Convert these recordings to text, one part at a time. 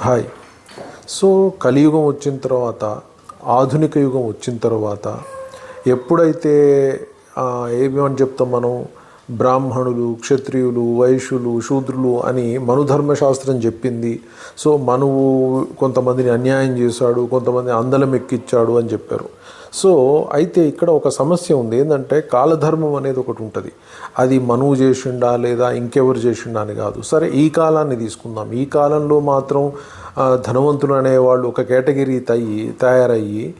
Hi. So కలియుగం వచ్చిన తర్వాత ఆధునిక యుగం వచ్చిన తర్వాత ఎప్పుడైతే ఏమని చెప్తాం మనం? బ్రాహ్మణులు క్షత్రియులు వైశ్యులు శూద్రులు అని మనుధర్మశాస్త్రం చెప్పింది. సో మనువు కొంతమందిని అన్యాయం చేశాడు కొంతమంది అందలం ఎక్కిచ్చాడు అని చెప్పారు. సో అయితే ఇక్కడ ఒక సమస్య ఉంది. ఏంటంటే కాలధర్మం అనేది ఒకటి ఉంటుంది. అది మనువు చేసిండా లేదా ఇంకెవరు చేసిండా అని కాదు. సరే ఈ కాలాన్ని తీసుకుందాం. ఈ కాలంలో మాత్రం ధనవంతులు అనేవాళ్ళు ఒక కేటగిరీ తయ్యి తయారయ్యి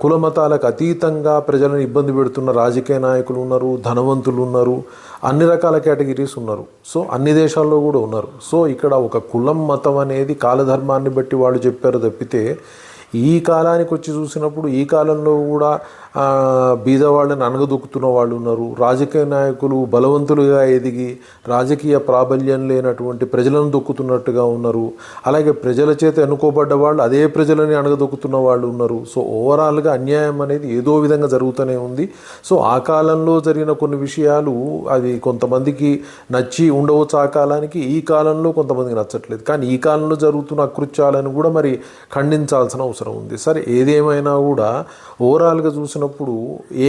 కుల మతాలకు అతీతంగా ప్రజలను ఇబ్బంది పెడుతున్న రాజకీయ నాయకులు ఉన్నారు ధనవంతులు ఉన్నారు అన్ని రకాల కేటగిరీస్ ఉన్నారు. సో అన్ని దేశాల్లో కూడా ఉన్నారు. సో ఇక్కడ ఒక కులం మతం అనేది కాలధర్మాన్ని బట్టి వాళ్ళు చెప్పారు తప్పితే ఈ కాలానికి వచ్చి చూసినప్పుడు ఈ కాలంలో కూడా బీదవాళ్ళని అనగదొక్కుతున్న వాళ్ళు ఉన్నారు. రాజకీయ నాయకులు బలవంతులుగా ఎదిగి రాజకీయ ప్రాబల్యం లేనటువంటి ప్రజలను దొక్కుతున్నట్టుగా ఉన్నారు. అలాగే ప్రజల చేత ఎన్నుకోబడ్డ వాళ్ళు అదే ప్రజలని అనగదొక్కుతున్న వాళ్ళు ఉన్నారు. సో ఓవరాల్గా అన్యాయం అనేది ఏదో విధంగా జరుగుతూనే ఉంది. సో ఆ కాలంలో జరిగిన కొన్ని విషయాలు అది కొంతమందికి నచ్చి ఉండవచ్చు. ఆ కాలానికి ఈ కాలంలో కొంతమందికి నచ్చట్లేదు. కానీ ఈ కాలంలో జరుగుతున్న అకృత్యాలను కూడా మరి ఖండించాల్సిన అవసరం ఉంది. సరే ఏదేమైనా కూడా ఓవరాల్గా చూసిన చూసినప్పుడు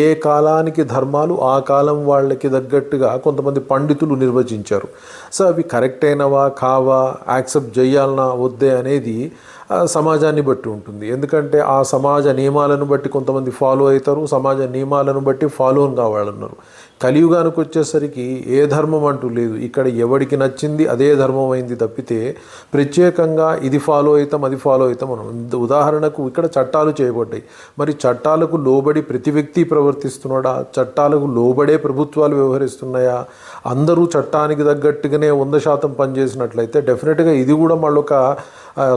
ఏ కాలానికి ధర్మాలు ఆ కాలం వాళ్ళకి తగ్గట్టుగా కొంతమంది పండితులు నిర్వచించారు. సో అవి కరెక్ట్ అయినవా కావా యాక్సెప్ట్ చేయాలనా వద్దే అనేది సమాజాన్ని బట్టి ఉంటుంది. ఎందుకంటే ఆ సమాజ నియమాలను బట్టి కొంతమంది ఫాలో అవుతారు సమాజ నియమాలను బట్టి ఫాలో కావాలన్నారు కలియుగానికి వచ్చేసరికి ఏ ధర్మం అంటూ లేదు. ఇక్కడ ఎవడికి నచ్చింది అదే ధర్మం అయింది తప్పితే ప్రత్యేకంగా ఇది ఫాలో అవుతాం అది ఫాలో అవుతాం మనం ఉదాహరణకు ఇక్కడ చట్టాలు చేయబడ్డాయి. మరి చట్టాలకు లోబడి ప్రతి వ్యక్తి ప్రవర్తిస్తున్నాడా? చట్టాలకు లోబడే ప్రభుత్వాలు వ్యవహరిస్తున్నాయా? అందరూ చట్టానికి తగ్గట్టుగానే వంద శాతం పనిచేసినట్లయితే డెఫినెట్గా ఇది కూడా మళ్ళొక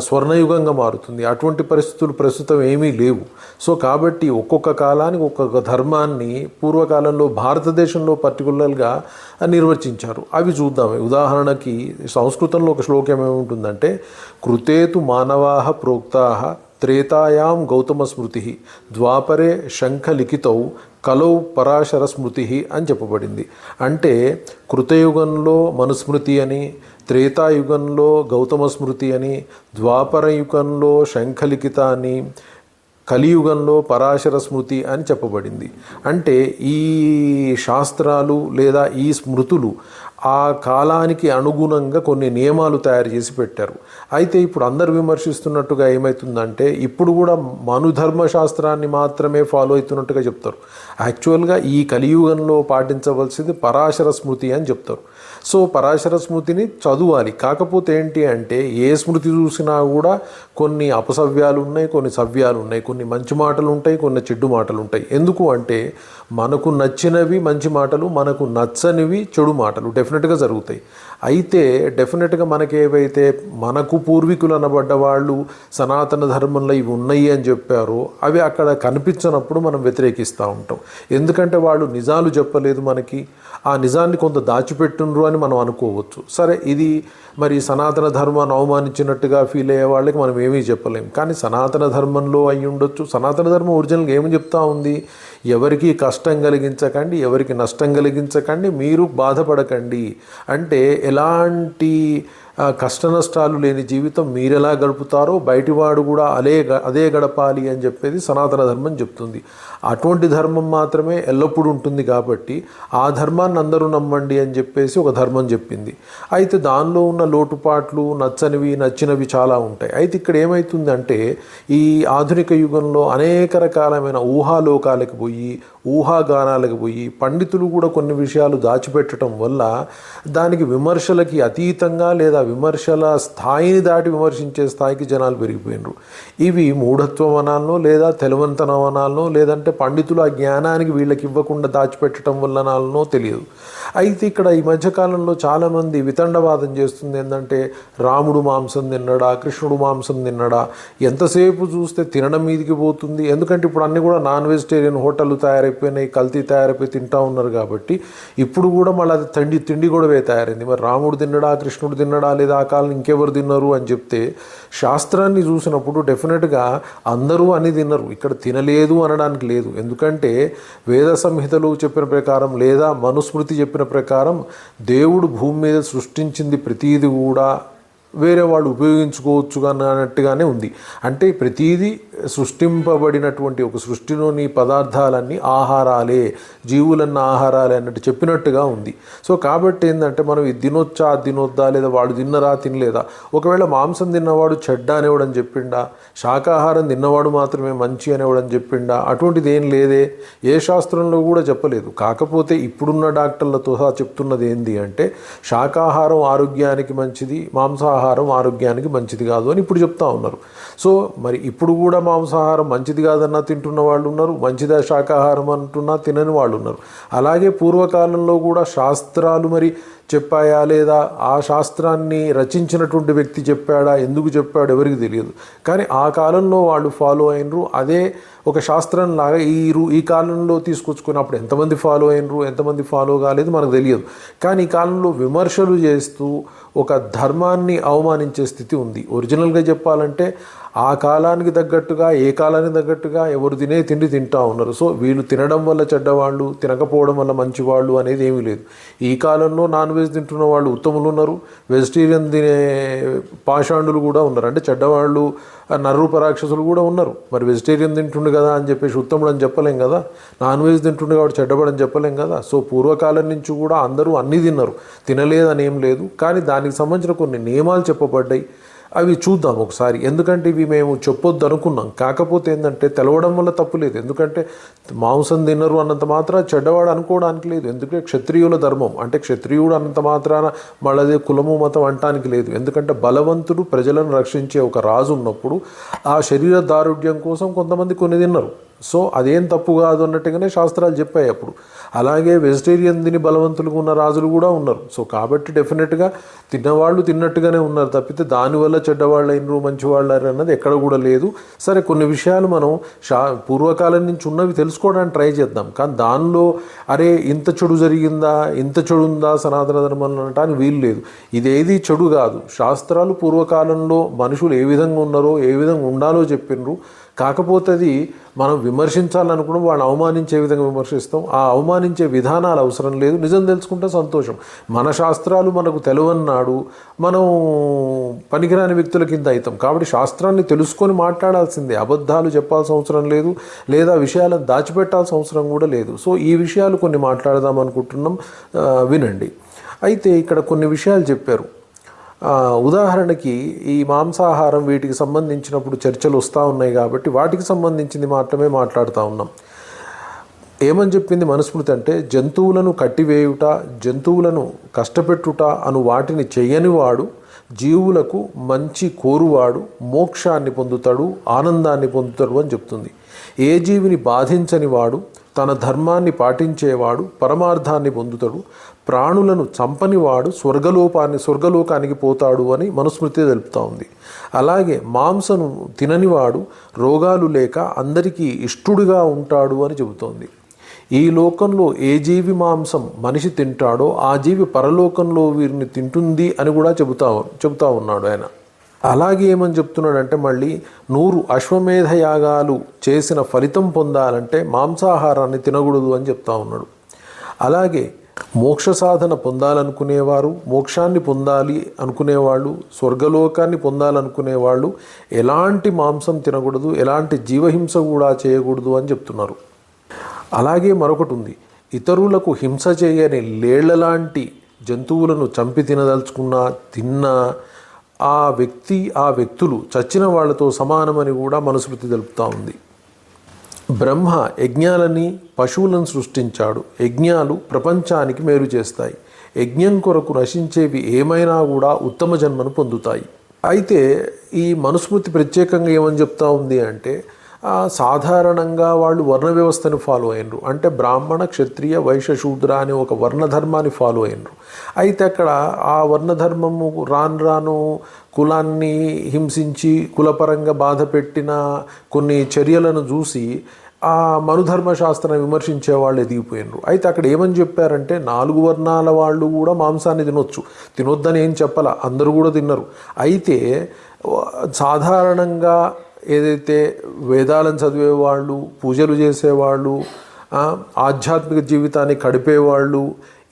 స్వర్ణయుగంగా మారుతుంది. అటువంటి పరిస్థితులు ప్రస్తుతం ఏమీ లేవు. సో కాబట్టి ఒక్కొక్క కాలానికి ఒక్కొక్క ధర్మాన్ని పూర్వకాలంలో భారతదేశంలో పర్టికులర్గా నిర్వచించారు. అవి చూద్దాం. ఉదాహరణకి సంస్కృతంలో ఒక శ్లోకం ఏముంటుందంటే కృతేతు మానవాహ ప్రోక్తాహ త్రేతాయాం గౌతమ స్మృతి ద్వాపరే శంఖలిఖితౌ కలౌ పరాశర స్మృతి అని చెప్పబడింది. అంటే కృతయుగంలో మనుస్మృతి అని త్రేతాయుగంలో గౌతమ స్మృతి అని ద్వాపర యుగంలో శంఖలిఖిత అని కలియుగంలో పరాశర స్మృతి అని చెప్పబడింది. అంటే ఈ శాస్త్రాలు లేదా ఈ స్మృతులు ఆ కాలానికి అనుగుణంగా కొన్ని నియమాలు తయారు చేసి పెట్టారు. అయితే ఇప్పుడు అందరు విమర్శిస్తున్నట్టుగా ఏమవుతుందంటే ఇప్పుడు కూడా మనుధర్మ శాస్త్రాన్ని మాత్రమే ఫాలో అవుతున్నట్టుగా చెప్తారు. యాక్చువల్గా ఈ కలియుగంలో పాటించవలసింది పరాశర స్మృతి అని చెప్తారు. సో పరాశర స్మృతిని చదవాలి. కాకపోతే ఏంటి అంటే ఏ స్మృతి చూసినా కూడా కొన్ని అపసవ్యాలు ఉన్నాయి కొన్ని సవ్యాలు ఉన్నాయి కొన్ని మంచి మాటలు ఉంటాయి కొన్ని చెడ్డు మాటలు ఉంటాయి. ఎందుకు అంటే మనకు నచ్చినవి మంచి మాటలు మనకు నచ్చనివి చెడు మాటలు డెఫినెట్గా జరుగుతాయి. అయితే డెఫినెట్గా మనకి ఏవైతే మనకు పూర్వీకులు అనబడ్డ వాళ్ళు సనాతన ధర్మంలో ఇవి ఉన్నాయి అని చెప్పారో అవి అక్కడ కనిపించినప్పుడు మనం వ్యతిరేకిస్తూ ఉంటాం. ఎందుకంటే వాళ్ళు నిజాలు చెప్పలేదు మనకి. ఆ నిజాన్ని కొంత దాచిపెట్టుండ్రు అని మనం అనుకోవచ్చు. సరే ఇది మరి సనాతన ధర్మాన్ని అవమానించినట్టుగా ఫీల్ అయ్యే వాళ్ళకి మనం ఏమీ చెప్పలేం. కానీ సనాతన ధర్మంలో అయి ఉండొచ్చు సనాతన ధర్మం ఒరిజినల్గా ఏమని చెప్తా ఉంది? ఎవరికి కష్టం కలిగించకండి ఎవరికి నష్టం కలిగించకండి మీరు బాధపడకండి. అంటే ఎలాంటి కష్ట నష్టాలు లేని జీవితం మీరెలా గడుపుతారో బయటివాడు కూడా అదే గ- అదే గడపాలి అని చెప్పేది సనాతన ధర్మం చెప్తుంది. అటువంటి ధర్మం మాత్రమే ఎల్లప్పుడూ ఉంటుంది కాబట్టి ఆ ధర్మాన్ని అందరూ నమ్మండి అని చెప్పేసి ఒక ధర్మం చెప్పింది. అయితే దానిలో ఉన్న లోటుపాట్లు నచ్చనివి నచ్చినవి చాలా ఉంటాయి. అయితే ఇక్కడ ఏమవుతుందంటే ఈ ఆధునిక యుగంలో అనేక రకాలమైన ఊహాలోకాలకు పోయి ఊహాగానాలకు పోయి పండితులు కూడా కొన్ని విషయాలు దాచిపెట్టడం వల్ల దానికి విమర్శలకి అతీతంగా లేదా విమర్శల స్థాయిని దాటి విమర్శించే స్థాయికి జనాలు పెరిగిపోయినారు. ఇవి మూఢత్వం అనాలనో లేదా తెలివంతనం అనాలనో లేదంటే పండితులు ఆ జ్ఞానానికి వీళ్ళకి ఇవ్వకుండా దాచిపెట్టడం వల్ల నాలనో తెలియదు. అయితే ఇక్కడ ఈ మధ్యకాలంలో చాలామంది వితండవాదం చేస్తుంది ఏంటంటే రాముడు మాంసం తిన్నడా కృష్ణుడు మాంసం తిన్నడా ఎంతసేపు చూస్తే తినడం మీదికి పోతుంది. ఎందుకంటే ఇప్పుడు అన్నీ కూడా నాన్ వెజిటేరియన్ హోటళ్ళు తయారైపోయినాయి కల్తీ తయారైపోయి తింటా ఉన్నారు కాబట్టి ఇప్పుడు కూడా మళ్ళీ అది తిండి తిండి కూడా వే తయారైంది. మరి రాముడు తిన్నడా కృష్ణుడు తిన్నడా లేదా ఆ కాలం ఇంకెవరు తిన్నారు అని చెప్తే శాస్త్రాన్ని చూసినప్పుడు డెఫినెట్గా అందరూ అని తిన్నారు. ఇక్కడ తినలేదు అనడానికి లేదు. ఎందుకంటే వేద సంహితలు చెప్పిన ప్రకారం లేదా మనుస్మృతి చెప్పిన ప్రకారం దేవుడు భూమి మీద సృష్టించింది ప్రతీది కూడా వేరే వాళ్ళు ఉపయోగించుకోవచ్చు కానీ అన్నట్టుగానే ఉంది. అంటే ప్రతిదీ సృష్టింపబడినటువంటి ఒక సృష్టిలోని పదార్థాలన్నీ ఆహారాలే జీవులన్న ఆహారాలే అన్నట్టు చెప్పినట్టుగా ఉంది. సో కాబట్టి ఏంటంటే మనం ఇది తినొచ్చా తినొద్దా లేదా వాడు తిన్నరా తినలేదా? ఒకవేళ మాంసం తిన్నవాడు చెడ్డ అనేవాడని చెప్పిండా? శాకాహారం తిన్నవాడు మాత్రమే మంచి అనేవాడని చెప్పిండా? అటువంటిది ఏం లేదే. ఏ శాస్త్రంలో కూడా చెప్పలేదు. కాకపోతే ఇప్పుడున్న డాక్టర్లతో సహా చెప్తున్నది ఏంటి అంటే శాకాహారం ఆరోగ్యానికి మంచిది మాంసాహారం ఆరోగ్యానికి మంచిది కాదు అని ఇప్పుడు చెప్తా ఉన్నారు. సో మరి ఇప్పుడు కూడా మాంసాహారం మంచిది కాదన్నా తింటున్న వాళ్ళు ఉన్నారు మంచిదా శాకాహారం అంటున్నా తినని వాళ్ళు ఉన్నారు. అలాగే పూర్వకాలంలో కూడా శాస్త్రాలు మరి చెప్పాయా లేదా? ఆ శాస్త్రాన్ని రచించినటువంటి వ్యక్తి చెప్పాడా? ఎందుకు చెప్పాడు? ఎవరికి తెలియదు. కానీ ఆ కాలంలో వాళ్ళు ఫాలో అయినరు. అదే ఒక శాస్త్రం లాగా ఈ ఈ కాలంలో తీసుకొచ్చుకున్నప్పుడు ఎంతమంది ఫాలో అయినరు? ఎంతమంది ఫాలో కాలేదు? మనకు తెలియదు. కానీ ఈ కాలంలో విమర్శలు చేస్తూ ఒక ధర్మాన్ని అవమానించే స్థితి ఉంది. ఒరిజినల్గా చెప్పాలంటే ఆ కాలానికి తగ్గట్టుగా ఏ కాలానికి తగ్గట్టుగా ఎవరు తినే తిండి తింటా ఉన్నారు. సో వీళ్ళు తినడం వల్ల చెడ్డవాళ్ళు తినకపోవడం వల్ల మంచివాళ్ళు అనేది ఏమీ లేదు. ఈ కాలంలో నాన్ వెజ్ తింటున్న వాళ్ళు ఉత్తములు ఉన్నారు. వెజిటేరియన్ తినే పాషాండులు కూడా ఉన్నారు. అంటే చెడ్డవాళ్ళు నరూప రాక్షసులు కూడా ఉన్నారు. మరి వెజిటేరియన్ తింటుండు కదా అని చెప్పేసి ఉత్తముడు అని చెప్పలేం కదా? నాన్ వెజ్ తింటుండే కాబట్టి చెడ్డబడని చెప్పలేం కదా? సో పూర్వకాలం నుంచి కూడా అందరూ అన్నీ తిన్నారు. తినలేదని ఏం లేదు. కానీ దానికి సంబంధించిన కొన్ని నియమాలు చెప్పబడ్డాయి. అవి చూద్దాం ఒకసారి. ఎందుకంటే ఇవి మేము చెప్పొద్దు అనుకున్నాం. కాకపోతే ఏంటంటే తెలవడం వల్ల తప్పు లేదు. ఎందుకంటే మాంసం తినరు అన్నంత మాత్రం చెడ్డవాడు అనుకోవడానికి లేదు. ఎందుకంటే క్షత్రియుల ధర్మం. అంటే క్షత్రియుడు అన్నంత మాత్రాన మళ్ళదే కులము మతం అంటానికి లేదు. ఎందుకంటే బలవంతుడు ప్రజలను రక్షించే ఒక రాజు ఉన్నప్పుడు ఆ శరీర దారుఢ్యం కోసం కొంతమంది కొన్ని తిన్నారు. సో అదేం తప్పు కాదు అన్నట్టుగానే శాస్త్రాలు చెప్పాయి అప్పుడు. అలాగే వెజిటేరియన్ తిని బలవంతులుగా ఉన్న రాజులు కూడా ఉన్నారు. సో కాబట్టి డెఫినెట్గా తిన్నవాళ్ళు తిన్నట్టుగానే ఉన్నారు తప్పితే దానివల్ల చెడ్డవాళ్ళు అయినరు మంచివాళ్ళు అయినరు అన్నది ఎక్కడ కూడా లేదు. సరే కొన్ని విషయాలు మనం శా పూర్వకాలం నుంచి ఉన్నవి తెలుసుకోవడానికి ట్రై చేద్దాం. కానీ దానిలో అరే ఇంత చెడు జరిగిందా ఇంత చెడు ఉందా సనాతన ధర్మంలో అనటానికి వీలు లేదు. ఇదేది చెడు కాదు. శాస్త్రాలు పూర్వకాలంలో మనుషులు ఏ విధంగా ఉన్నారో ఏ విధంగా ఉండాలో చెప్పిండ్రు కాకపోతే అది మనం విమర్శించాలనుకున్న వాళ్ళని అవమానించే విధంగా విమర్శిస్తాం. ఆ అవమానించే విధానాలు అవసరం లేదు. నిజం తెలుసుకుంటే సంతోషం. మన శాస్త్రాలు మనకు తెలివన్నాడు మనం పనికిరాని వ్యక్తుల కింద అవుతాం కాబట్టి శాస్త్రాన్ని తెలుసుకొని మాట్లాడాల్సిందే. అబద్ధాలు చెప్పాల్సిన అవసరం లేదు. లేదా విషయాలను దాచిపెట్టాల్సిన అవసరం కూడా లేదు. సో ఈ విషయాలు కొన్ని మాట్లాడదాం అనుకుంటున్నాం. వినండి. అయితే ఇక్కడ కొన్ని విషయాలు చెప్పారు. ఉదాహరణకి ఈ మాంసాహారం వీటికి సంబంధించినప్పుడు చర్చలు వస్తూ ఉన్నాయి కాబట్టి వాటికి సంబంధించింది మాత్రమే మాట్లాడుతూ ఉన్నాం. ఏమని చెప్పింది మనుస్మృతి అంటే జంతువులను కట్టివేయుట జంతువులను కష్టపెట్టుట అను వాటిని చెయ్యనివాడు జీవులకు మంచి కోరువాడు మోక్షాన్ని పొందుతాడు ఆనందాన్ని పొందుతాడు అని చెప్తుంది. ఏ జీవిని బాధించని వాడు తన ధర్మాన్ని పాటించేవాడు పరమార్థాన్ని పొందుతాడు ప్రాణులను చంపనివాడు స్వర్గలోపాన్ని స్వర్గలోకానికి పోతాడు అని మనుస్మృతి తెలుపుతా ఉంది. అలాగే మాంసను తిననివాడు రోగాలు లేక అందరికీ ఇష్టుడిగా ఉంటాడు అని చెబుతోంది. ఈ లోకంలో ఏ జీవి మాంసం మనిషి తింటాడో ఆ జీవి పరలోకంలో వీరిని తింటుంది అని కూడా చెబుతా చెబుతా ఉన్నాడు ఆయన. అలాగే ఏమని చెప్తున్నాడంటే మళ్ళీ నూరు అశ్వమేధ యాగాలు చేసిన ఫలితం పొందాలంటే మాంసాహారాన్ని తినకూడదు అని చెప్తా ఉన్నాడు. అలాగే మోక్ష సాధన పొందాలనుకునేవారు మోక్షాన్ని పొందాలి అనుకునేవాళ్ళు స్వర్గలోకాన్ని పొందాలనుకునేవాళ్ళు ఎలాంటి మాంసం తినకూడదు ఎలాంటి జీవహింస కూడా చేయకూడదు అని చెప్తున్నారు. అలాగే మరొకటి ఉంది. ఇతరులకు హింస చేయని లేళ్ళలాంటి జంతువులను చంపి తినదలుచుకున్నా తిన్నా ఆ వ్యక్తి ఆ వ్యక్తులు చచ్చిన వాళ్ళతో సమానమని కూడా మనుస్మృతి తెలుపుతూ ఉంది. బ్రహ్మ యజ్ఞాలని పశువులను సృష్టించాడు. యజ్ఞాలు ప్రపంచానికి మేలు చేస్తాయి. యజ్ఞం కొరకు నశించేవి ఏమైనా కూడా ఉత్తమ జన్మను పొందుతాయి. అయితే ఈ మనుస్మృతి ప్రత్యేకంగా ఏమని చెప్తా ఉంది అంటే సాధారణంగా వాళ్ళు వర్ణ వ్యవస్థను ఫాలో అయినరు. అంటే బ్రాహ్మణ క్షత్రియ వైశ్య శూద్ర అనే ఒక వర్ణధర్మాన్ని ఫాలో అయినరు. అయితే అక్కడ ఆ వర్ణధర్మము రాను రాను కులాన్ని హింసించి కులపరంగా బాధ పెట్టిన కొన్ని చర్యలను చూసి ఆ మనుధర్మశాస్త్రం శాస్త్రాన్ని విమర్శించే వాళ్ళు ఎదిగిపోయినారు. అయితే అక్కడ ఏమని చెప్పారంటే నాలుగు వర్ణాల వాళ్ళు కూడా మాంసాన్ని తినొచ్చు. తినొద్దని ఏం చెప్పాల? అందరూ కూడా తిన్నారు. అయితే సాధారణంగా ఏదైతే వేదాలను చదివేవాళ్ళు పూజలు చేసేవాళ్ళు ఆధ్యాత్మిక జీవితాన్ని గడిపేవాళ్ళు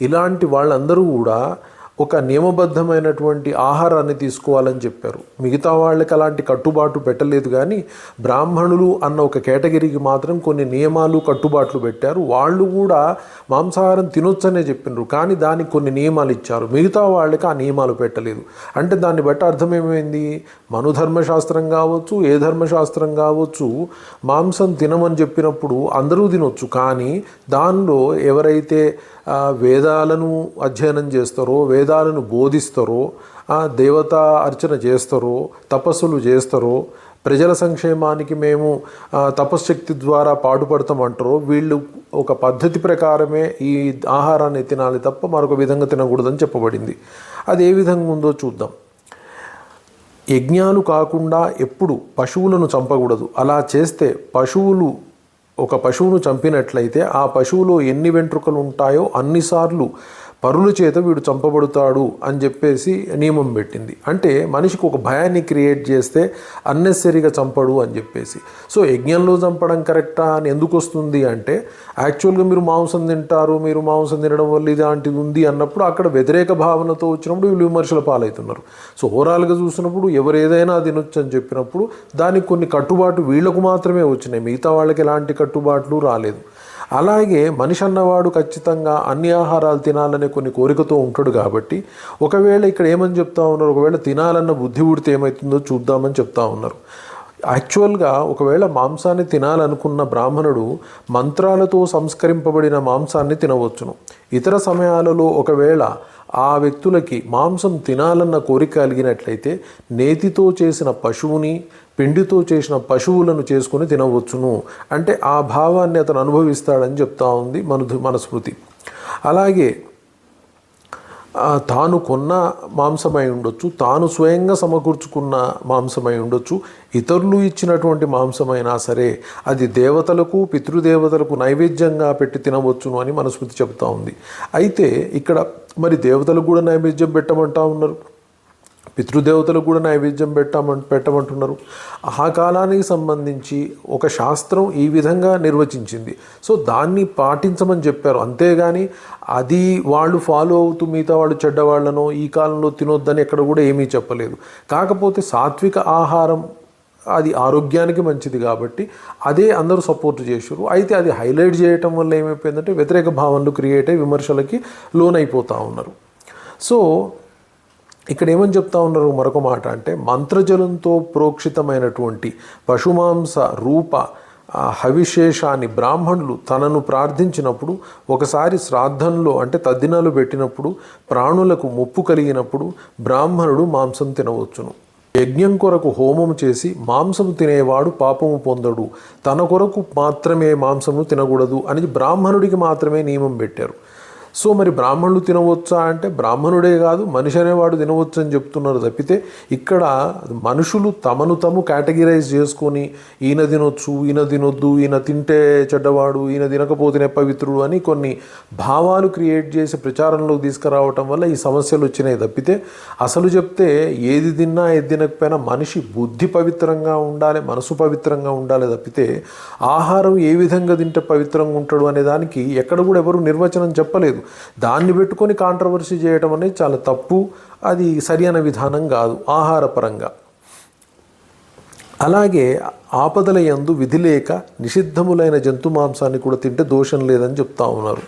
ఇలాంటి వాళ్ళందరూ కూడా ఒక నియమబద్ధమైనటువంటి ఆహారాన్ని తీసుకోవాలని చెప్పారు. మిగతా వాళ్ళకి అలాంటి కట్టుబాటు పెట్టలేదు కానీ బ్రాహ్మణులు అన్న ఒక కేటగిరీకి మాత్రం కొన్ని నియమాలు కట్టుబాట్లు పెట్టారు. వాళ్ళు కూడా మాంసాహారం తినొచ్చనే చెప్పినారు కానీ దానికి కొన్ని నియమాలు ఇచ్చారు. మిగతా వాళ్ళకి ఆ నియమాలు పెట్టలేదు. అంటే దాన్ని బట్టి అర్థం ఏమైంది? మనుధర్మశాస్త్రం కావచ్చు ఏ ధర్మశాస్త్రం కావచ్చు మాంసం తినమని చెప్పినప్పుడు అందరూ తినొచ్చు కానీ దానిలో ఎవరైతే వేదాలను అధ్యయనం చేస్తారో వేదాలను బోధిస్తారో దేవతా అర్చన చేస్తారో తపస్సులు చేస్తారో ప్రజల సంక్షేమానికి మేము తపశ్శక్తి ద్వారా పాటుపడతామంటారో వీళ్ళు ఒక పద్ధతి ప్రకారమే ఈ ఆహారాన్ని తినాలి తప్ప మరొక విధంగా తినకూడదని చెప్పబడింది. అది ఏ విధంగా ఉందో చూద్దాం. యజ్ఞాలు కాకుండా ఎప్పుడు పశువులను చంపకూడదు. అలా చేస్తే పశువులు ఒక పశువును చంపినట్లయితే ఆ పశువులో ఎన్ని వెంట్రుకలు ఉంటాయో అన్నిసార్లు పరుల చేత వీడు చంపబడతాడు అని చెప్పేసి నియమం పెట్టింది. అంటే మనిషికి ఒక భయాన్ని క్రియేట్ చేస్తే అన్నెసరీగా చంపడు అని చెప్పేసి. సో యజ్ఞంలో చంపడం కరెక్టా అని ఎందుకు వస్తుంది అంటే యాక్చువల్గా మీరు మాంసం తింటారు మీరు మాంసం తినడం వల్ల ఇలాంటిది ఉంది అన్నప్పుడు అక్కడ వ్యతిరేక భావనతో వచ్చినప్పుడు వీళ్ళు విమర్శల పాలవుతున్నారు. సో ఓవరాల్గా చూసినప్పుడు ఎవరు ఏదైనా తినొచ్చు అని చెప్పినప్పుడు దానికి కొన్ని కట్టుబాటు వీళ్ళకు మాత్రమే వచ్చినాయి. మిగతా వాళ్ళకి ఎలాంటి కట్టుబాట్లు రాలేదు. అలాగే మనిషి అన్నవాడు ఖచ్చితంగా అన్ని ఆహారాలు తినాలనే కొన్ని కోరికతో ఉంటాడు కాబట్టి ఒకవేళ ఇక్కడ ఏమని చెప్తా ఉన్నారు? ఒకవేళ తినాలన్న బుద్ధి పుడితే ఏమవుతుందో చూద్దామని చెప్తా ఉన్నారు. యాక్చువల్గా ఒకవేళ మాంసాన్ని తినాలనుకున్న బ్రాహ్మణుడు మంత్రాలతో సంస్కరింపబడిన మాంసాన్ని తినవచ్చును. ఇతర సమయాలలో ఒకవేళ ఆ వ్యక్తులకి మాంసం తినాలన్న కోరిక కలిగినట్లయితే నేతితో చేసిన పశువుని పిండితో చేసిన పశువులను చేసుకొని తినవచ్చును. అంటే ఆ భావాన్ని అతను అనుభవిస్తాడని చెప్తా ఉంది మన మన స్మృతి అలాగే తాను కొన్న మాంసమై ఉండొచ్చు తాను స్వయంగా సమకూర్చుకున్న మాంసమై ఉండొచ్చు ఇతరులు ఇచ్చినటువంటి మాంసమైనా సరే అది దేవతలకు పితృదేవతలకు నైవేద్యంగా పెట్టి తినవచ్చును అని మన స్మృతి ఉంది. అయితే ఇక్కడ మరి దేవతలకు కూడా నైవేద్యం పెట్టమంటా ఉన్నారు. పితృదేవతలకు కూడా నైవేద్యం పెట్టమం పెట్టమంటున్నారు. ఆ కాలానికి సంబంధించి ఒక శాస్త్రం ఈ విధంగా నిర్వచించింది. సో దాన్ని పాటించమని చెప్పారు. అంతేగాని అది వాళ్ళు ఫాలో అవుతూ మిగతా వాళ్ళు చెడ్డవాళ్ళనో ఈ కాలంలో తినొద్దని ఎక్కడ కూడా ఏమీ చెప్పలేదు. కాకపోతే సాత్విక ఆహారం అది ఆరోగ్యానికి మంచిది కాబట్టి అదే అందరూ సపోర్ట్ చేశారు. అయితే అది హైలైట్ చేయటం వల్ల ఏమైపోయిందంటే వ్యతిరేక భావనలు క్రియేట్ అయ్యి విమర్శలకి లోనైపోతూ ఉన్నారు. సో ఇక్కడ ఏమని చెప్తా ఉన్నారు మరొక మాట అంటే మంత్రజలంతో ప్రోక్షితమైనటువంటి పశుమాంస రూప హవిశేషాన్ని బ్రాహ్మణులు తనను ప్రార్థించినప్పుడు ఒకసారి శ్రాద్ధంలో అంటే తద్దినాలు పెట్టినప్పుడు ప్రాణులకు ముప్పు కలిగినప్పుడు బ్రాహ్మణుడు మాంసం తినవచ్చును. యజ్ఞం కొరకు హోమం చేసి మాంసం తినేవాడు పాపము పొందడు. తన కొరకు మాత్రమే మాంసము తినకూడదు అని బ్రాహ్మణుడికి మాత్రమే నియమం పెట్టారు. సో మరి బ్రాహ్మణులు తినవచ్చా అంటే బ్రాహ్మణుడే కాదు మనిషి అనేవాడు తినవచ్చు అని చెప్తున్నారు తప్పితే ఇక్కడ మనుషులు తమను తము కేటగిరైజ్ చేసుకొని ఈయన తినొచ్చు ఈయన తినొద్దు ఈయన తింటే చెడ్డవాడు ఈయన తినకపోతేనే పవిత్రుడు అని కొన్ని భావాలు క్రియేట్ చేసి ప్రచారంలోకి తీసుకురావటం వల్ల ఈ సమస్యలు వచ్చినాయి తప్పితే అసలు చెప్తే ఏది తిన్నా ఏది తినకపోయినా మనిషి బుద్ధి పవిత్రంగా ఉండాలి మనసు పవిత్రంగా ఉండాలి తప్పితే ఆహారం ఏ విధంగా తింటే పవిత్రంగా ఉంటాడు అనే దానికి ఎక్కడ కూడా ఎవరు నిర్వచనం చెప్పలేదు. దాన్ని పెట్టుకొని కాంట్రవర్సీ చేయడం అనేది చాలా తప్పు. అది సరైన విధానం కాదు ఆహారపరంగా. అలాగే ఆపదల యందు విధి లేక నిషిద్ధములైన జంతు మాంసాన్ని కూడా తింటే దోషం లేదని చెప్తా ఉన్నారు.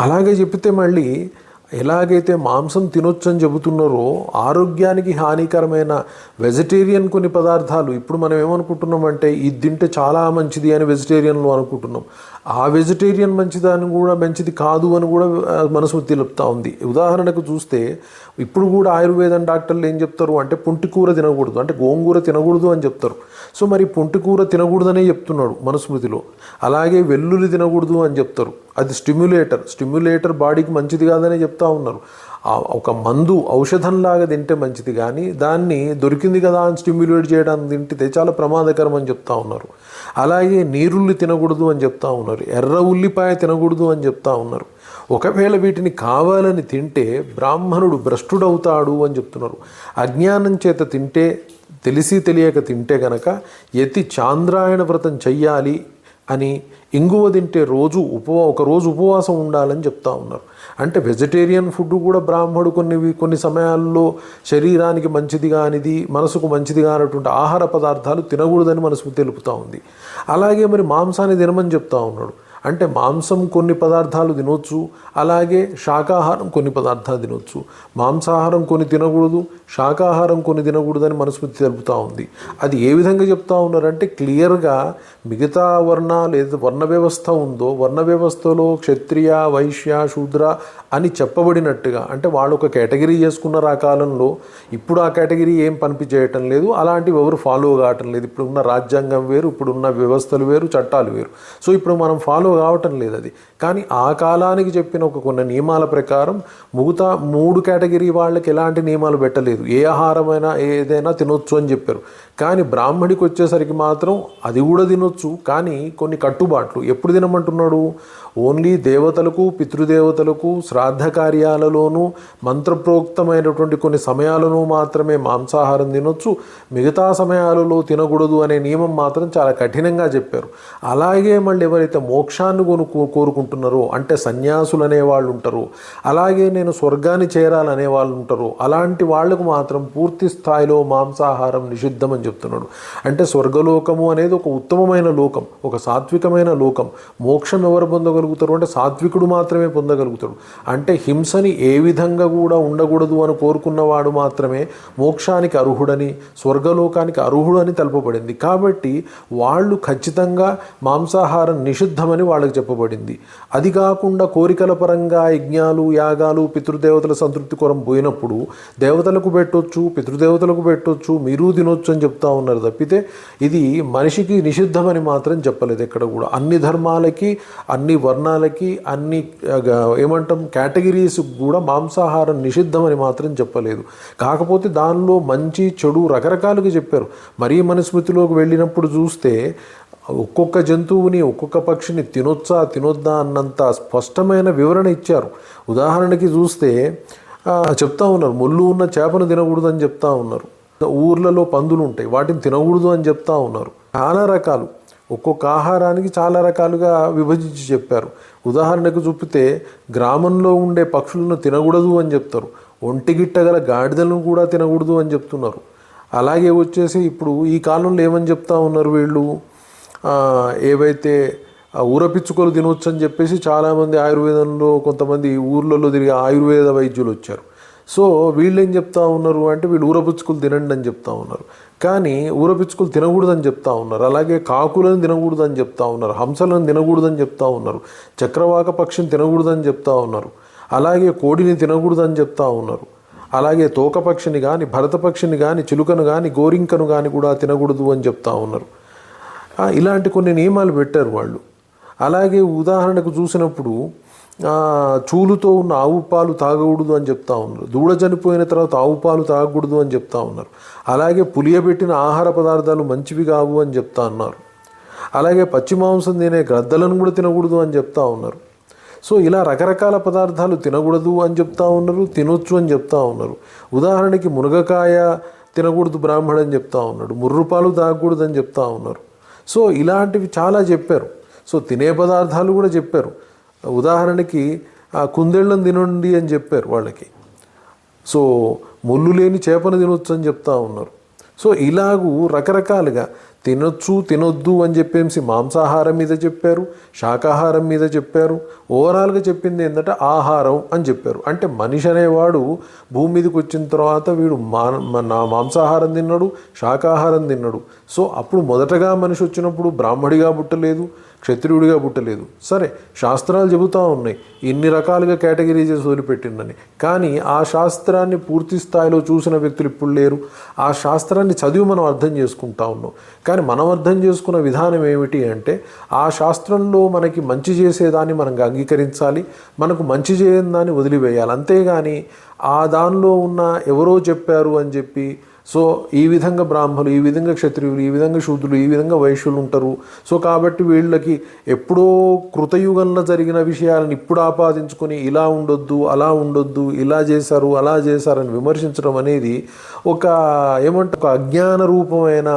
అలాగే చెప్తే మళ్ళీ ఎలాగైతే మాంసం తినొచ్చని చెబుతున్నారో ఆరోగ్యానికి హానికరమైన వెజిటేరియన్ కొన్ని పదార్థాలు. ఇప్పుడు మనం ఏమనుకుంటున్నామంటే ఇది తింటే చాలా మంచిది అని వెజిటేరియన్లు అనుకుంటున్నాం. ఆ వెజిటేరియన్ మంచిదని కూడా మంచిది కాదు అని కూడా మనసు తెలుపుతా ఉంది. ఉదాహరణకు చూస్తే ఇప్పుడు కూడా ఆయుర్వేదం డాక్టర్లు ఏం చెప్తారు అంటే పుంటికూర తినకూడదు. అంటే గోంగూర తినకూడదు అని చెప్తారు. సో మరి పుంటికూర తినకూడదనే చెప్తున్నాడు మనుస్మృతిలో. అలాగే వెల్లుల్లి తినకూడదు అని చెప్తారు. అది స్టిమ్యులేటర్. స్టిమ్యులేటర్ బాడీకి మంచిది కాదనే చెప్తా ఉన్నారు. ఒక మందు ఔషధంలాగా తింటే మంచిది కానీ దాన్ని దొరికింది కదా అని స్టిమ్యులేట్ చేయడానికి తింటే చాలా ప్రమాదకరం అని చెప్తా ఉన్నారు. అలాగే నీరుల్లి తినకూడదు అని చెప్తా ఉన్నారు. ఎర్ర ఉల్లిపాయ తినకూడదు అని చెప్తా ఉన్నారు. ఒకవేళ వీటిని కావాలని తింటే బ్రాహ్మణుడు భ్రష్టుడవుతాడు అని చెప్తున్నారు. అజ్ఞానం చేత తింటే తెలిసి తెలియక తింటే గనక ఎతి చాంద్రాయణ వ్రతం చెయ్యాలి అని ఇంగువ తింటే రోజు ఉపవా ఒక రోజు ఉపవాసం ఉండాలని చెప్తా ఉన్నారు. అంటే వెజిటేరియన్ ఫుడ్ కూడా బ్రాహ్మడు కొన్ని కొన్ని సమయాల్లో శరీరానికి మంచిది కానిది మనసుకు మంచిది కానటువంటి ఆహార పదార్థాలు తినకూడదని మనసుకు తెలుపుతూ ఉంది. అలాగే మరి మాంసాన్ని తినమని చెప్తా ఉన్నాడు. అంటే మాంసం కొన్ని పదార్థాలు తినొచ్చు అలాగే శాకాహారం కొన్ని పదార్థాలు తినొచ్చు. మాంసాహారం కొన్ని తినకూడదు శాకాహారం కొన్ని తినకూడదని మనుస్మృతి తెలుపుతూ ఉంది. అది ఏ విధంగా చెప్తా ఉన్నారంటే క్లియర్గా మిగతా వర్ణాలు ఏదైతే వర్ణ వ్యవస్థ ఉందో వర్ణ వ్యవస్థలో క్షత్రియ వైశ్య శూద్ర అని చెప్పబడినట్టుగా అంటే వాళ్ళు ఒక కేటగిరీ చేసుకున్నారు ఆ కాలంలో ఇప్పుడు ఆ కేటగిరీ ఏం పనిపించేయటం లేదు అలాంటివి ఎవరు ఫాలో కావటం లేదు. ఇప్పుడున్న రాజ్యాంగం వేరు ఇప్పుడున్న వ్యవస్థలు వేరు చట్టాలు వేరు. సో ఇప్పుడు మనం ఫాలో కావటం లేదు అది. కానీ ఆ కాలానికి చెప్పిన ఒక కొన్ని నియమాల ప్రకారం మిగతా మూడు కేటగిరీ వాళ్ళకి ఎలాంటి నియమాలు పెట్టలేదు. ఏ ఆహారమైనా ఏదైనా తినొచ్చు అని చెప్పారు. కానీ బ్రాహ్మడికి వచ్చేసరికి మాత్రం అది కూడా తినొచ్చు. కానీ కొన్ని కట్టుబాట్లు. ఎప్పుడు తినమంటున్నాడు? ఓన్లీ దేవతలకు పితృదేవతలకు శ్రాద్ధ కార్యాలలోనూ మంత్రప్రోక్తమైనటువంటి కొన్ని సమయాలను మాత్రమే మాంసాహారం తినొచ్చు. మిగతా సమయాలలో తినకూడదు అనే నియమం మాత్రం చాలా కఠినంగా చెప్పారు. అలాగే మళ్ళీ ఎవరైతే మోక్షాన్ని కొను కోరుకుంటున్నారో అంటే సన్యాసులు అనే వాళ్ళు ఉంటారు అలాగే నేను స్వర్గాన్ని చేరాలనే వాళ్ళు ఉంటారు అలాంటి వాళ్ళకు మాత్రం పూర్తి స్థాయిలో మాంసాహారం నిషిద్ధమని చెప్తున్నాడు. అంటే స్వర్గలోకము అనేది ఒక ఉత్తమమైన లోకం ఒక సాత్వికమైన లోకం. మోక్షం ఎవరు పొందగలుగుతారు? అంటే సాత్వికుడు మాత్రమే పొందగలుగుతాడు. అంటే హింసని ఏ విధంగా కూడా ఉండకూడదు అని కోరుకున్నవాడు మాత్రమే మోక్షానికి అర్హుడని స్వర్గలోకానికి అర్హుడని తెలపబడింది. కాబట్టి వాళ్ళు ఖచ్చితంగా మాంసాహారం నిషిద్ధమని వాళ్ళకి చెప్పబడింది. అది కాకుండా కోరికల పరంగా యజ్ఞాలు యాగాలు పితృదేవతల సంతృప్తి కొరం పోయినప్పుడు దేవతలకు పెట్టొచ్చు పితృదేవతలకు పెట్టొచ్చు మీరు తినొచ్చు అని చెప్తా ఉన్నారు తప్పితే ఇది మనిషికి నిషిద్ధమని మాత్రం చెప్పలేదు ఎక్కడ కూడా. అన్ని ధర్మాలకి అన్ని వర్ణాలకి అన్ని ఏమంటాం కేటగిరీస్ కూడా మాంసాహారం నిషిద్ధమని మాత్రం చెప్పలేదు. కాకపోతే దానిలో మంచి చెడు రకరకాలుగా చెప్పారు. మరీ మనుస్మృతిలోకి వెళ్ళినప్పుడు చూస్తే ఒక్కొక్క జంతువుని ఒక్కొక్క పక్షిని తినొచ్చా తినొద్దా అన్నంత స్పష్టమైన వివరణ ఇచ్చారు. ఉదాహరణకి చూస్తే చెప్తా ఉన్నారు ముళ్ళు ఉన్న చేపను తినకూడదని చెప్తా ఉన్నారు. ఊర్లలో పందులు ఉంటాయి. వాటిని తినకూడదు అని చెప్తా ఉన్నారు. చాలా రకాలు. ఒక్కొక్క ఆహారానికి చాలా రకాలుగా విభజించి చెప్పారు. ఉదాహరణకు చూపితే గ్రామంలో ఉండే పక్షులను తినకూడదు అని చెప్తారు. ఒంటిగిట్ట గల గాడిదలను కూడా తినకూడదు అని చెప్తున్నారు. అలాగే వచ్చేసి ఇప్పుడు ఈ కాలంలో ఏమని చెప్తా ఉన్నారు వీళ్ళు? ఏవైతే ఊరపిచ్చుకలు తినొచ్చు అని చెప్పేసి చాలామంది ఆయుర్వేదంలో కొంతమంది ఊర్లలో తిరిగే ఆయుర్వేద వైద్యులు వచ్చారు. సో వీళ్ళు ఏం చెప్తా ఉన్నారు అంటే వీళ్ళు ఊరపిచ్చుకలు తినండి అని చెప్తా ఉన్నారు. కానీ ఊరపిచ్చుకులు తినకూడదని చెప్తా ఉన్నారు. అలాగే కాకులను తినకూడదని చెప్తా ఉన్నారు. హంసలను తినకూడదని చెప్తా ఉన్నారు. చక్రవాక పక్షిని తినకూడదని చెప్తా ఉన్నారు. అలాగే కోడిని తినకూడదని చెప్తా ఉన్నారు. అలాగే తోకపక్షిని కానీ భరతపక్షిని కానీ చిలుకను కానీ గోరింకను కానీ కూడా తినకూడదు అని చెప్తా ఉన్నారు. ఇలాంటి కొన్ని నియమాలు పెట్టారు వాళ్ళు. అలాగే ఉదాహరణకు చూసినప్పుడు చూలుతో ఉన్న ఆవు పాలు తాగకూడదు అని చెప్తా ఉన్నారు. దూడ చనిపోయిన తర్వాత ఆవు పాలు తాగకూడదు అని చెప్తా ఉన్నారు. అలాగే పులియబెట్టిన ఆహార పదార్థాలు మంచివి కావు అని చెప్తా ఉన్నారు. అలాగే పచ్చి మాంసం తినే గ్రద్దలను కూడా తినకూడదు అని చెప్తా ఉన్నారు. సో ఇలా రకరకాల పదార్థాలు తినకూడదు అని చెప్తా ఉన్నారు తినొచ్చు అని చెప్తా ఉన్నారు. ఉదాహరణకి మునగకాయ తినకూడదు బ్రాహ్మడు అని చెప్తా ఉన్నాడు. ముర్రుపాలు తాగకూడదు అని చెప్తా ఉన్నారు. సో ఇలాంటివి చాలా చెప్పారు. సో తినే పదార్థాలు కూడా చెప్పారు. ఉదాహరణకి ఆ కుందేళ్ళను తినండి అని చెప్పారు వాళ్ళకి. సో ముళ్ళు లేని చేపను తినొచ్చు అని చెప్తా ఉన్నారు. సో ఇలాగూ రకరకాలుగా తినొచ్చు తినొద్దు అని చెప్పేసి మాంసాహారం మీద చెప్పారు శాకాహారం మీద చెప్పారు ఓవరాల్గా చెప్పింది ఏంటంటే ఆహారం అని చెప్పారు. అంటే మనిషి అనేవాడు భూమి మీదకి వచ్చిన తర్వాత వీడు మా నా మాంసాహారం తిన్నాడు శాకాహారం తిన్నాడు. సో అప్పుడు మొదటగా మనిషి వచ్చినప్పుడు బ్రాహ్మడిగా పుట్టలేదు క్షత్రియుడిగా పుట్టలేదు. సరే శాస్త్రాలు చెబుతూ ఉన్నాయి. ఇన్ని రకాలుగా కేటగిరీ చేసి వదిలిపెట్టిందని. కానీ ఆ శాస్త్రాన్ని పూర్తి స్థాయిలో చూసిన వ్యక్తులు ఇప్పుడు లేరు. ఆ శాస్త్రాన్ని చదివి మనం అర్థం చేసుకుంటా ఉన్నాం. కానీ మనం అర్థం చేసుకున్న విధానం ఏమిటి అంటే ఆ శాస్త్రంలో మనకి మంచి చేసేదాన్ని మనం అంగీకరించాలి. మనకు మంచి చేయని దాన్ని వదిలివేయాలి. అంతేగాని ఆ దానిలో ఉన్న ఎవరో చెప్పారు అని చెప్పి సో ఈ విధంగా బ్రాహ్మణులు ఈ విధంగా క్షత్రియులు ఈ విధంగా శూద్రులు ఈ విధంగా వైశ్యులు ఉంటారు. సో కాబట్టి వీళ్ళకి ఎప్పుడో కృతయుగంలో జరిగిన విషయాలను ఇప్పుడు ఆపాదించుకొని ఇలా ఉండొద్దు అలా ఉండొద్దు ఇలా చేశారు అలా చేశారని విమర్శించడం అనేది ఒక ఏమంటే ఒక అజ్ఞాన రూపమైన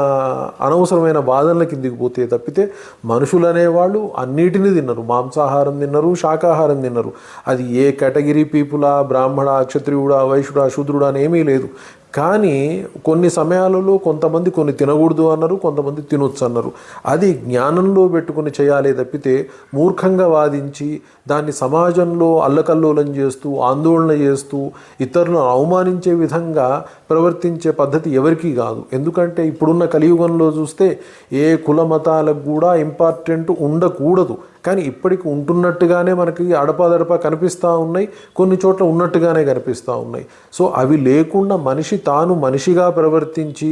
అనవసరమైన వాదనల కిందికి పోతే తప్పితే మనుషులు అనేవాళ్ళు అన్నిటినీ తిన్నారు. మాంసాహారం తిన్నారు శాకాహారం తిన్నారు. అది ఏ కేటగిరీ పీపులా బ్రాహ్మణ క్షత్రియుడా వైశ్యుడా శూద్రుడా అని ఏమీ లేదు. కానీ కొన్ని సమయాలలో కొంతమంది కొన్ని తినకూడదు అన్నారు కొంతమంది తినొచ్చు అన్నారు. అది జ్ఞానంలో పెట్టుకుని చేయాలి తప్పితే మూర్ఖంగా వాదించి దాన్ని సమాజంలో అల్లకల్లోలం చేస్తూ ఆందోళన చేస్తూ ఇతరులను అవమానించే విధంగా ప్రవర్తించే పద్ధతి ఎవరికీ కాదు. ఎందుకంటే ఇప్పుడున్న కలియుగంలో చూస్తే ఏ కుల మతాలకు కూడా ఇంపార్టెంట్ ఉండకూడదు. కానీ ఇప్పటికి ఉంటున్నట్టుగానే మనకి అడపాదడపా కనిపిస్తూ ఉన్నాయి కొన్ని చోట్ల ఉన్నట్టుగానే కనిపిస్తూ ఉన్నాయి. సో అవి లేకుండా మనిషి తాను మనిషిగా ప్రవర్తించి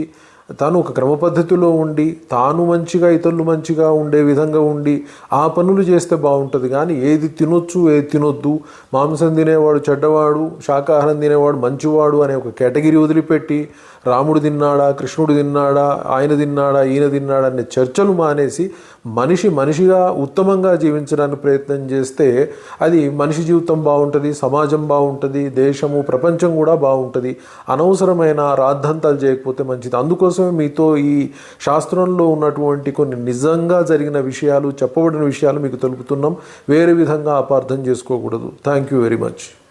తాను ఒక క్రమ పద్ధతిలో ఉండి తాను మంచిగా ఇతరులు మంచిగా ఉండే విధంగా ఉండి ఆ పనులు చేస్తే బాగుంటుంది. కానీ ఏది తినొచ్చు ఏది తినొద్దు. మాంసం తినేవాడు చెడ్డవాడు శాకాహారం తినేవాడు మంచివాడు అనే ఒక కేటగిరీ వదిలిపెట్టి రాముడు తిన్నాడా కృష్ణుడు తిన్నాడా ఆయన తిన్నాడా ఈయన తిన్నాడా అనే చర్చలు మానేసి మనిషి మనిషిగా ఉత్తమంగా జీవించడానికి ప్రయత్నం చేస్తే అది మనిషి జీవితం బాగుంటుంది సమాజం బాగుంటుంది దేశము ప్రపంచం కూడా బాగుంటుంది. అనవసరమైన రాద్ధాంతాలు చేయకపోతే మంచిది. అందుకోసమే మీతో ఈ శాస్త్రంలో ఉన్నటువంటి కొన్ని నిజంగా జరిగిన విషయాలు చెప్పబడిన విషయాలు మీకు తెలుపుతున్నాం. వేరే విధంగా అపార్థం చేసుకోకూడదు. Thank you very much